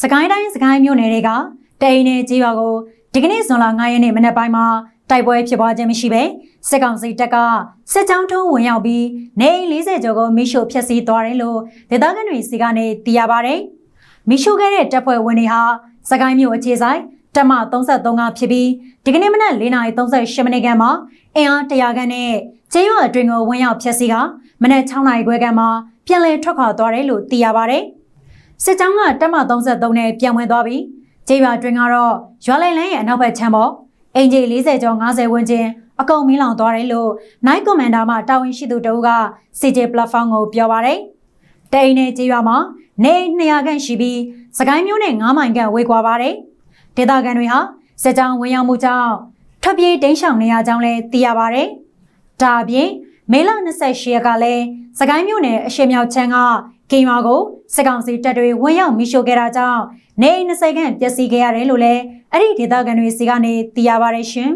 စကိုင်းတိုင်းစကိုင်းမြို့နယ်တွေကတအိမ်နဲ့ကြေးရွာကိုဒီကနေ့ဇွန်လ9ရက်နေ့မနက်ပိုင်းမှာတိုက်ပွဲဖြစ်ပွားခြင်းမရှိဘဲစစ်ကောင်စီတပ်ကစစ်ကြောင်းထုံးဝင်ရောက်ပြီးနေအိမ်40ကျော်ကိုမိရှို့ဖျက်ဆီးသွားတယ်လို့ဒေသခံတွေစီကနေသိရပါဗျ။မိရှို့ခဲ့တဲ့တပ်ဖွဲ့ဝင်တွေဟာစကိုင်းမြို့အခြေဆိုင်တပ်မ33ကဖြစ်ပြီးဒီကနေ့မနက်4:38မိနစ်ခန့်မှာအင်အား100ခန့်နဲ့ကျေးရွာအတွင်းကိုဝင်ရောက်ဖျက်ဆီးကမနက်6နာရီခွဲခန့်မှာပြန်လည်ထွက်ခွာသွားတယ်လို့သိရပါဗျ။ စစ်ကြောင်းကတက်မ33နဲ့ပြန်ဝင်သွားပြီးကျေးရွာတွင်ကတော့ရွာလိုက်လန်းရဲ့အနောက်ဘက်ခြမ်းပေါ်အင်ဂျီ40ကျော်50ဝန်းကျင်အကုန်မီးလောင်သွားတယ်လို့ Night Commander မှတာဝန်ရှိသူတအုပ်က CJ Platform ကိုပြောပါတယ်။တအိမ်နဲ့ကျေးရွာမှာနေအိမ်200ခန့်ရှိပြီးစကိုင်းမျိုးနဲ့9မိုင်ခန့်ဝေးကွာပါတယ်။ဒေသခံတွေဟာစစ်ကြောင်းဝင်ရောက်မှုကြောင့်ထွက်ပြေးတိမ်းရှောင်နေရကြောင်းလည်းသိရပါတယ်။ဒါအပြင်မေလ28ရက်ကလည်းစကိုင်းမြို့နယ်အရှိမြောက်ချမ်းက ကင်ရွာကိုစစ်ကောင်စီတပ်တွေဝင်ရောက်မိရှို့ခဲ့တာကြောင့်နေအိမ်20ခန့်ပျက်စီးခဲ့ရတယ်လို့လည်းအဲ့ဒီဒေသခံတွေစီကနေသိရပါတယ်ရှင်